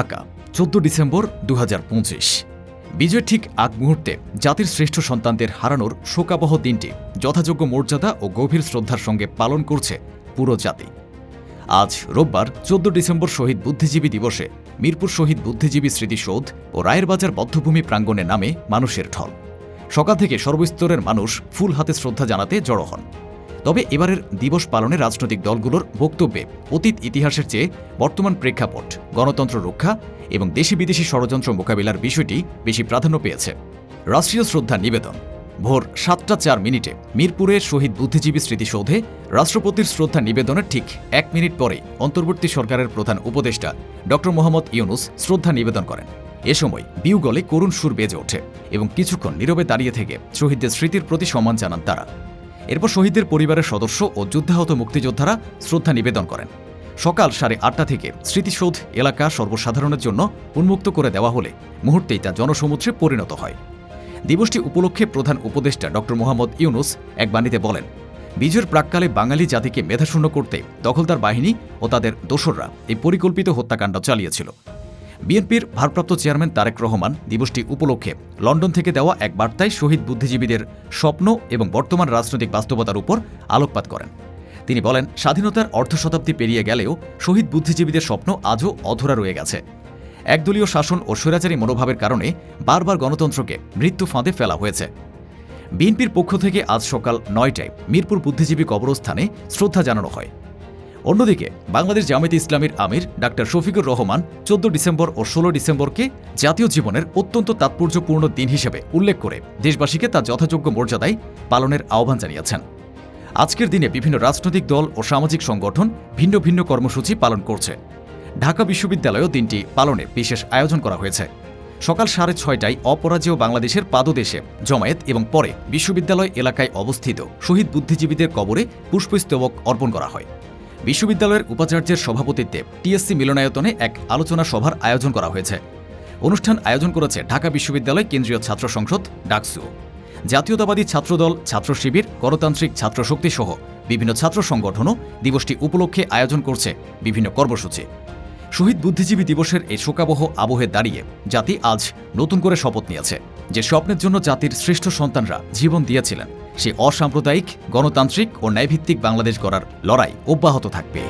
ঢাকা, চোদ্দ ডিসেম্বর দু বিজয়ের ঠিক আগ মুহূর্তে জাতির শ্রেষ্ঠ সন্তানদের হারানোর শোকাবহ দিনটি যথাযোগ্য মর্যাদা ও গভীর শ্রদ্ধার সঙ্গে পালন করছে পুরো জাতি। আজ রোববার চোদ্দ ডিসেম্বর শহীদ বুদ্ধিজীবী দিবসে মিরপুর শহীদ বুদ্ধিজীবী স্মৃতিসৌধ ও রায়ের বাজার বদ্ধভূমি প্রাঙ্গণে নামে মানুষের ঢল। সকাল থেকে সর্বস্তরের মানুষ ফুল হাতে শ্রদ্ধা জানাতে জড়ো হন। তবে এবারের দিবস পালনে রাজনৈতিক দলগুলোর বক্তব্যে অতীত ইতিহাসের চেয়ে বর্তমান প্রেক্ষাপট, গণতন্ত্র রক্ষা এবং দেশি বিদেশি ষড়যন্ত্র মোকাবিলার বিষয়টি বেশি প্রাধান্য পেয়েছে। রাষ্ট্রীয় শ্রদ্ধা নিবেদন। ভোর সাতটা চার মিনিটে মিরপুরের শহীদ বুদ্ধিজীবী স্মৃতিসৌধে রাষ্ট্রপতির শ্রদ্ধা নিবেদনের ঠিক এক মিনিট পরে অন্তর্বর্তী সরকারের প্রধান উপদেষ্টা ড. মোহাম্মদ ইউনুস শ্রদ্ধা নিবেদন করেন। এ সময় বিউগলে করুণ সুর বেজে ওঠে এবং কিছুক্ষণ নীরবে দাঁড়িয়ে থেকে শহীদদের স্মৃতির প্রতি সম্মান জানান তারা। এরপর শহীদদের পরিবারের সদস্য ও যুদ্ধাহত মুক্তিযোদ্ধারা শ্রদ্ধা নিবেদন করেন। সকাল সাড়ে আটটা থেকে স্মৃতিসৌধ এলাকা সর্বসাধারণের জন্য উন্মুক্ত করে দেওয়া হলে মুহূর্তেই তা জনসমুদ্রে পরিণত হয়। দিবসটি উপলক্ষে প্রধান উপদেষ্টা ড. মোহাম্মদ ইউনুস এক বাণীতে বলেন, বিজয়ের প্রাককালে বাঙালি জাতিকে মেধাশূন্য করতে দখলদার বাহিনী ও তাদের দোসররা এই পরিকল্পিত হত্যাকাণ্ড চালিয়েছিল। বিএনপির ভারপ্রাপ্ত চেয়ারম্যান তারেক রহমান দিবসটি উপলক্ষে লন্ডন থেকে দেওয়া এক বার্তায় শহীদ বুদ্ধিজীবীদের স্বপ্ন এবং বর্তমান রাজনৈতিক বাস্তবতার উপর আলোকপাত করেন। তিনি বলেন, স্বাধীনতার অর্ধ শতাব্দী পেরিয়ে গেলেও শহীদ বুদ্ধিজীবীদের স্বপ্ন আজও অধরা রয়ে গেছে। একদলীয় শাসন ও স্বৈরাচারী মনোভাবের কারণে বারবার গণতন্ত্রকে মৃত্যু ফাঁদে ফেলা হয়েছে। বিএনপির পক্ষ থেকে আজ সকাল নয়টায় মিরপুর বুদ্ধিজীবী কবরস্থানে শ্রদ্ধা জানানো হয়। অন্যদিকে, বাংলাদেশ জামায়াতে ইসলামীর আমির ডাক্তার শফিকুর রহমান চোদ্দ ডিসেম্বর ও ষোলো ডিসেম্বরকে জাতীয় জীবনের অত্যন্ত তাৎপর্যপূর্ণ দিন হিসেবে উল্লেখ করে দেশবাসীকে তা যথাযোগ্য মর্যাদায় পালনের আহ্বান জানিয়েছেন। আজকের দিনে বিভিন্ন রাজনৈতিক দল ও সামাজিক সংগঠন ভিন্ন ভিন্ন কর্মসূচি পালন করছে। ঢাকা বিশ্ববিদ্যালয়েও দিনটি পালনে বিশেষ আয়োজন করা হয়েছে। সকাল সাড়ে ছয়টায় অপরাজেয় বাংলাদেশের পাদদেশে জমায়েত এবং পরে বিশ্ববিদ্যালয় এলাকায় অবস্থিত শহীদ বুদ্ধিজীবীদের কবরে পুষ্পস্তবক অর্পণ করা হয়। বিশ্ববিদ্যালয়ের উপাচার্যের সভাপতিত্বে টিএসসি মিলনায়তনে এক আলোচনা সভার আয়োজন করা হয়েছে। অনুষ্ঠান আয়োজন করেছে ঢাকা বিশ্ববিদ্যালয় কেন্দ্রীয় ছাত্র সংসদ, ডাকসু। জাতীয়তাবাদী ছাত্রদল, ছাত্র শিবির, গণতান্ত্রিক ছাত্র শক্তি সহ বিভিন্ন ছাত্র সংগঠনও দিবসটি উপলক্ষে আয়োজন করছে বিভিন্ন কর্মসূচি। শহীদ বুদ্ধিজীবী দিবসের এই শোকাবহ আবহে দাঁড়িয়ে জাতি আজ নতুন করে শপথ নিয়েছে। যে স্বপ্নের জন্য জাতির শ্রেষ্ঠ সন্তানরা জীবন দিয়েছিলেন। সে অসাম্প্রদায়িক গণতান্ত্রিক ও ন্যায়ভিত্তিক বাংলাদেশ গড়ার লড়াই অব্যাহত থাকবে।